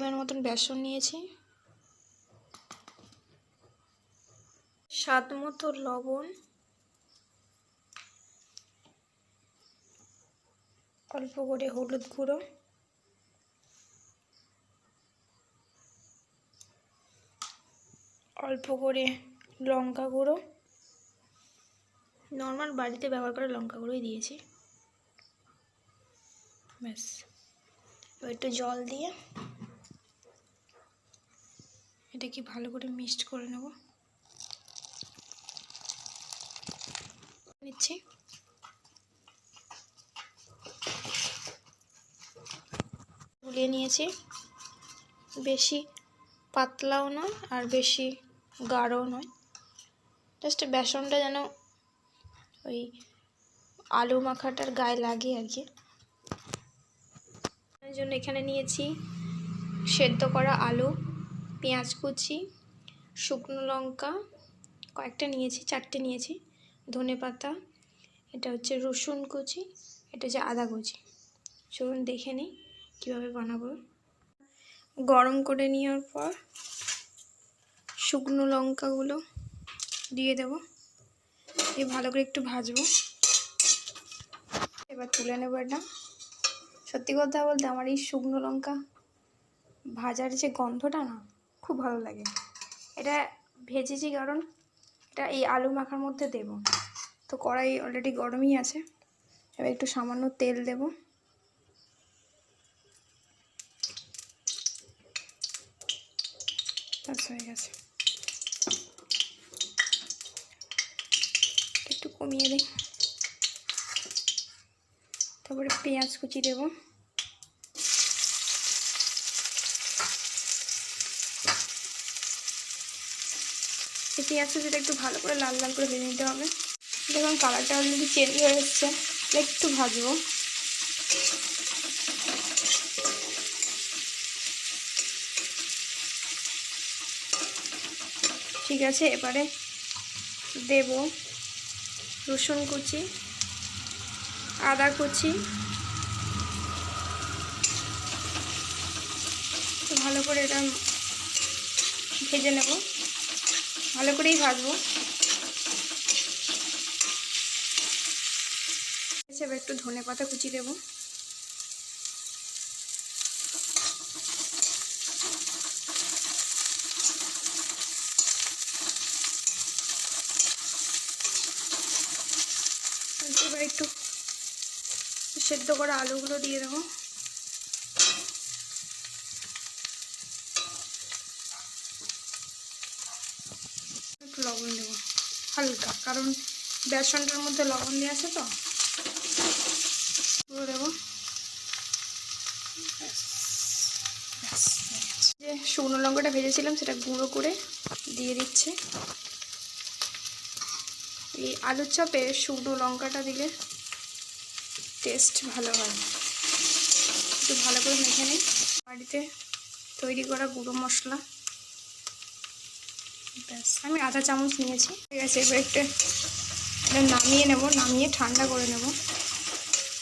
পরিমাণ মতন বেসন নিয়েছি। স্বাদ মতো লবণ। অল্প করে হলুদ গুঁড়ো। অল্প করে লঙ্কা গুঁড়ো। নর্মাল বাড়িতে ব্যবহার করা লঙ্কা গুঁড়োই দিয়েছি। ব্যাস। একটু জল দিয়ে এটা কি ভালো করে মিক্সড করে নেব। নিচ্ছি। গুলিয়ে নিয়েছি। বেশি পাতলাও নয় আর বেশি গাঢ়ও নয়। জাস্ট বেসনটা যেন ওই আলু মাখাটার গায়ে লাগে আর কি। জন্য এখানে নিয়েছি সেদ্ধ করা আলু। পেঁয়াজ কুচি, শুকনো লঙ্কা, কয়েকটা নিয়েছি, চারটে নিয়েছি, ধনে পাতা, এটা হচ্ছে রসুন কুচি, এটা হচ্ছে আদা কুচি। চলুন দেখে নিই কীভাবে বানাবো। গরম করে নেওয়ার পর শুকনো লঙ্কাগুলো দিয়ে দেব, দিয়ে ভালো করে একটু ভাজবো। এবার তুলে নেব এটা। সত্যি কথা বলতে আমার এই শুকনো লঙ্কা ভাজার যে গন্ধটা না খুব ভালো লাগে। এটা ভেজেছি কারণ এটা এই আলু মাখার মধ্যে দেব। তো কড়াই অলরেডি গরমই আছে, এবার একটু সামান্য তেল দেব। হয়ে গেছে। একটু কমিয়ে দিই। তারপরে পেঁয়াজ কুচি দেবো। এই পেঁয়াজ কুচিটা একটু ভালো করে লাল লাল করে ভেজে নিতে হবে। দেখুন কালারটা অলরেডি চেঞ্জ হয়ে এসছে। একটু ভাজবো। ঠিক আছে, এবারে দেব রসুন কুচি, আদা কুচি। ভালো করে এটা ভেজে নেব। ভালো করেই ভাজবো। এবার একটু ধনে পাতা কুচি দেবো। এবার একটু সেদ্ধ করা আলুগুলো দিয়ে দেবো। লবণ দেবো, হালকা, কারণ বেসনটার মধ্যে লবণ দিয়ে আছে তো। দেবো। যে শুকনো লঙ্কাটা ভেজেছিলাম, সেটা গুঁড়ো করে দিয়ে দিচ্ছে। এই আলুর চপে শুকনো লঙ্কাটা দিলে টেস্ট ভালো হয়। একটু ভালো করে মেখে নিই। বাড়িতে তৈরি করা গুঁড়ো মশলা। ব্যাস, আমি আধা চামচ নিয়েছি। ঠিক আছে, এবার একটু নামিয়ে নেব, নামিয়ে ঠান্ডা করে নেব।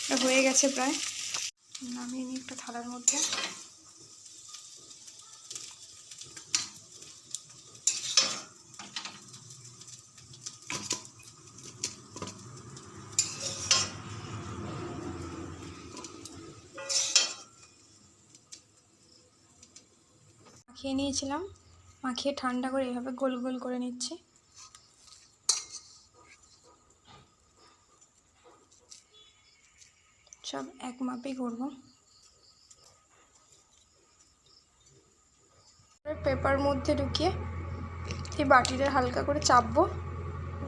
এটা হয়ে গেছে প্রায়। নামিয়ে নিই একটা থালার মধ্যে। মাখিয়ে নিয়েছিলাম। মাখিয়ে ঠান্ডা করে এভাবে গোল গোল করে নিচ্ছি। সব এক মাপেই করব। পেপার মধ্যে ঢুকিয়ে এই বাটিটা হালকা করে চাপবো।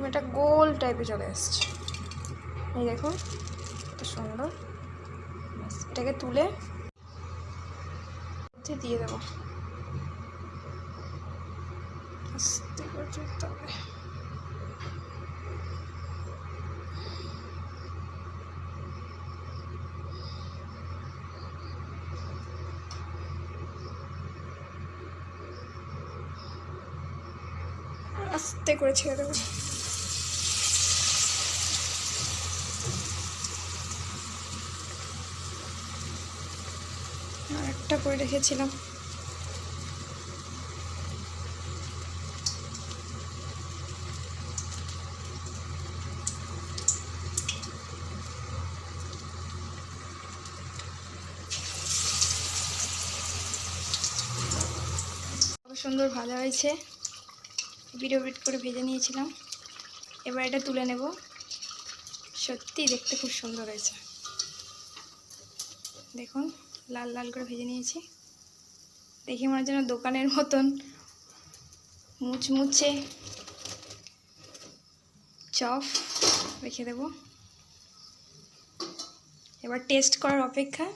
এটা গোল টাইপে চলে আসছে। এই দেখুন সুন্দর। এটাকে তুলে দিয়ে দেবো। আস্তে করে চলতে হবে আস্তে করে ছেড়ে দেবো। আর একটা করে রেখেছিলাম। সুন্দর ভাজা হয়েছে। বিট করে ভেজে নিয়েছিলাম। এবার এটা তুলে নেব। সত্যি দেখতে খুব সুন্দর হয়েছে। দেখুন, লাল লাল করে ভেজে নিয়েছি। দেখে মনে যেন দোকানের মতন মুচমুচে চপ রেখে দেব। এবার টেস্ট করার অপেক্ষা